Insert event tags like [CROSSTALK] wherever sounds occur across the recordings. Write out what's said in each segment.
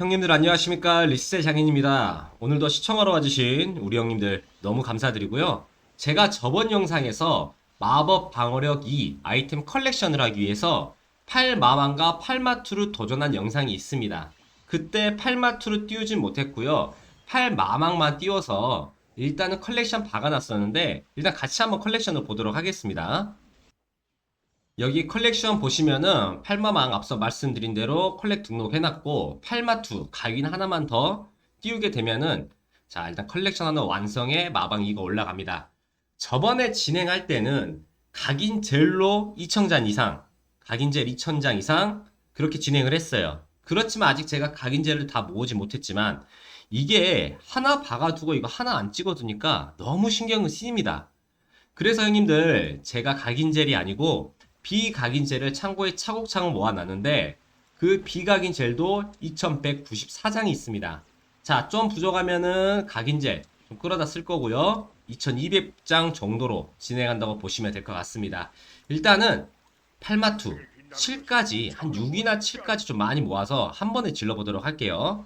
형님들 안녕하십니까 리셋 장인입니다. 오늘도 시청하러 와주신 우리 형님들 너무 감사드리고요. 제가 저번 영상에서 마법 방어력 2 아이템 컬렉션을 하기 위해서 팔마왕과 팔마투를 도전한 영상이 있습니다. 그때 팔마투를 띄우진 못했고요. 팔마왕만 띄워서 일단은 컬렉션 박아놨었는데 일단 같이 한번 컬렉션을 보도록 하겠습니다. 여기 컬렉션 보시면은 팔마망 앞서 말씀드린 대로 컬렉 등록해놨고 팔마투 가윈 하나만 더 띄우게 되면은 자 일단 컬렉션 하나 완성에 마방 이거 올라갑니다. 저번에 진행할 때는 각인 젤로 2,000잔 이상 각인 젤 2,000장 이상 그렇게 진행을 했어요. 그렇지만 아직 제가 각인 젤을 다 모으지 못했지만 이게 하나 박아두고 이거 하나 안 찍어두니까 너무 신경을 쓰입니다. 그래서 형님들 제가 각인 젤이 아니고 비각인 젤을 창고에 차곡차곡 모아놨는데 그 비각인 젤도 2194장이 있습니다. 자, 좀 부족하면은 각인 젤 좀 끌어다 쓸 거고요. 2200장 정도로 진행한다고 보시면 될 것 같습니다. 일단은 팔마투 7까지 한 6이나 7까지 좀 많이 모아서 한 번에 질러보도록 할게요.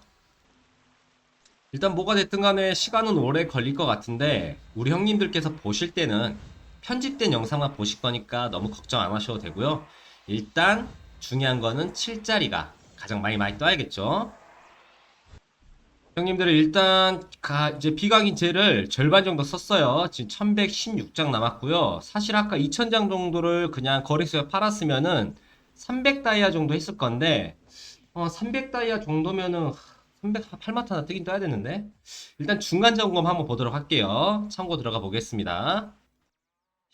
일단 뭐가 됐든 간에 시간은 오래 걸릴 것 같은데 우리 형님들께서 보실 때는 편집된 영상만 보실 거니까 너무 걱정 안 하셔도 되고요. 일단 중요한 거는 7자리가 가장 많이 많이 떠야겠죠. 형님들 일단 가 이제 비각인 젤을 절반 정도 썼어요. 지금 1116장 남았고요. 사실 아까 2000장 정도를 그냥 거래소에 팔았으면은 300다이아 정도 했을 건데 어 300다이아 정도면은 300 8마트 하나 뜨긴 떠야 되는데 일단 중간 점검 한번 보도록 할게요. 참고 들어가 보겠습니다.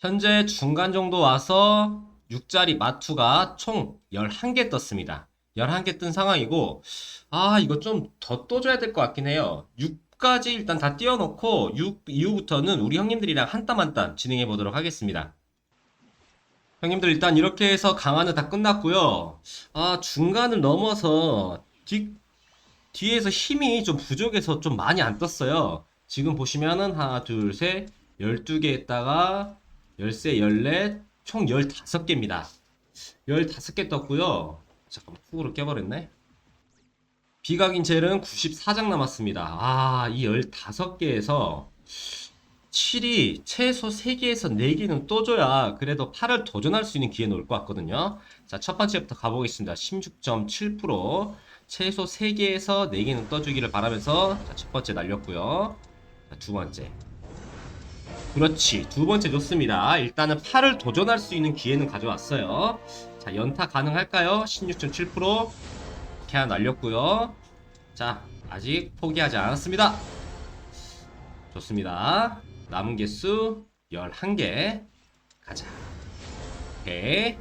현재 중간 정도 와서 6자리 마투가 총 11개 떴습니다. 11개 뜬 상황이고, 아, 이거 좀 더 떠줘야 될 것 같긴 해요. 6까지 일단 다 띄워놓고, 6 이후부터는 우리 형님들이랑 한 땀 한 땀 진행해 보도록 하겠습니다. 형님들 일단 이렇게 해서 강화는 다 끝났고요. 아, 중간을 넘어서 뒤, 뒤에서 힘이 좀 부족해서 좀 많이 안 떴어요. 지금 보시면은 하나, 둘, 셋, 12개 했다가 열세, 열넷, 총 15개입니다. 15개 떴고요. 잠깐만, 훅으로 깨버렸네. 비각인 젤은 94장 남았습니다. 아, 이 15개에서 7이 최소 3개에서 4개는 떠줘야 그래도 8을 도전할 수 있는 기회는 올것 같거든요. 자, 첫 번째부터 가보겠습니다. 16.7% 최소 3개에서 4개는 떠주기를 바라면서 자, 첫 번째 날렸고요. 자, 두 번째. 그렇지. 두 번째 좋습니다. 일단은 8을 도전할 수 있는 기회는 가져왔어요. 자, 연타 가능할까요? 16.7% 이렇게 하나 날렸고요. 자, 아직 포기하지 않았습니다. 좋습니다. 남은 개수 11개. 가자. 오케이.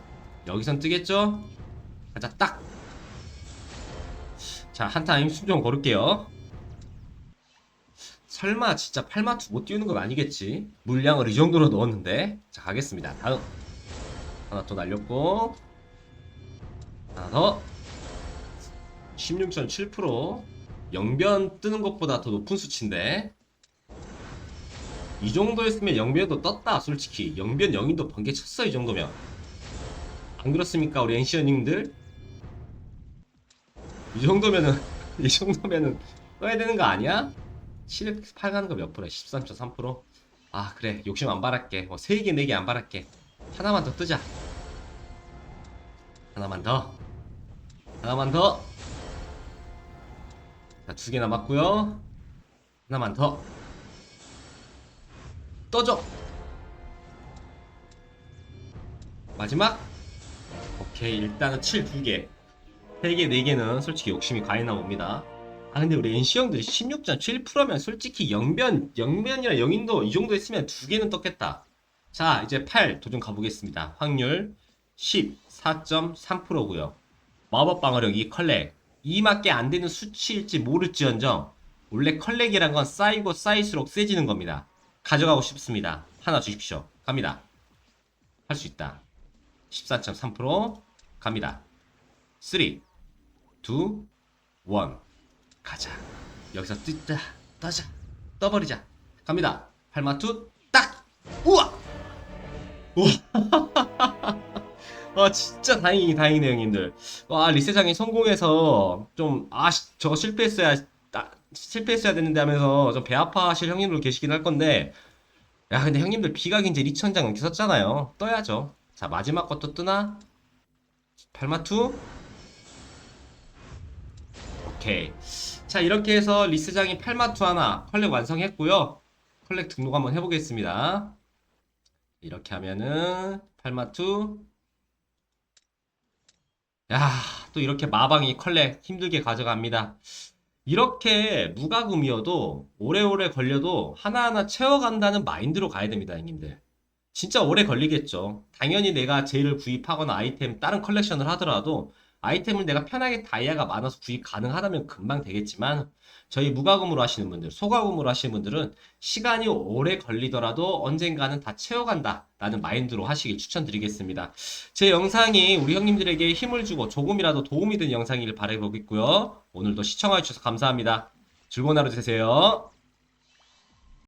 여기선 뜨겠죠? 가자, 딱. 자, 한 타임 순정 고를게요. 설마 진짜 팔마투 못 띄우는 건 아니겠지? 물량을 이 정도로 넣었는데. 자 가겠습니다. 다음. 하나 더 날렸고. 하나 더. 16.7% 영변 뜨는 것보다 더 높은 수치인데. 이 정도였으면 영변도 떴다 솔직히. 영변 영인도 번개 쳤어 이 정도면. 안 그렇습니까 우리 엔시어님들? 이 정도면은 [LAUGHS] 이 정도면은 떠야 되는 거 아니야? 7 8 가는 거 몇 프로야? 13.3%? 아 그래. 욕심 안 바랄게. 뭐 3개 4개 안 바랄게. 하나만 더 뜨자. 하나만 더. 하나만 더. 자, 두 개 남았고요. 하나만 더. 떠줘. 마지막. 오케이. 일단은 7 2개. 3개 4개는 솔직히 욕심이 과해 나옵니다 아 근데 우리 NC 형들이 16.7%면 솔직히 영변 영변이나 영인도 이 정도 했으면 두 개는 떴겠다. 자 이제 8 도전 가보겠습니다. 확률 14.3%고요. 마법 방어력이 컬렉 2밖에 안 되는 수치일지 모를지언정 원래 컬렉이란 건 쌓이고 쌓일수록 세지는 겁니다. 가져가고 싶습니다. 하나 주십시오. 갑니다. 할 수 있다. 14.3% 갑니다. 3 2 1 가자. 여기서 뜨다 떠자 떠버리자. 갑니다. 팔마투 딱. 우와. 우와. [LAUGHS] 아 진짜 다행이 다행이네요 형님들 와 리세장이 성공해서 좀 아 저거 실패했어야 아, 실패했어야 되는데 하면서 좀 배 아파하실 형님들 계시긴 할 건데 야 근데 형님들 비각인제 2천장 넘게 썼잖아요 떠야죠 자 마지막 것도 뜨나? 팔마투 오케이 자 이렇게 해서 리스장이 팔마투 하나 컬렉 완성했고요 컬렉 등록 한번 해보겠습니다 이렇게 하면은 팔마투 야, 또 이렇게 마방이 컬렉 힘들게 가져갑니다. 이렇게 무과금이어도 오래오래 걸려도 하나하나 채워간다는 마인드로 가야 됩니다, 형님들. 진짜 오래 걸리겠죠. 당연히 내가 제일을 구입하거나 아이템, 다른 컬렉션을 하더라도 아이템을 내가 편하게 다이아가 많아서 구입 가능하다면 금방 되겠지만 저희 무과금으로 하시는 분들, 소과금으로 하시는 분들은 시간이 오래 걸리더라도 언젠가는 다 채워간다 라는 마인드로 하시길 추천드리겠습니다. 제 영상이 우리 형님들에게 힘을 주고 조금이라도 도움이 된 영상이길 바라보겠고요. 오늘도 시청해주셔서 감사합니다. 즐거운 하루 되세요.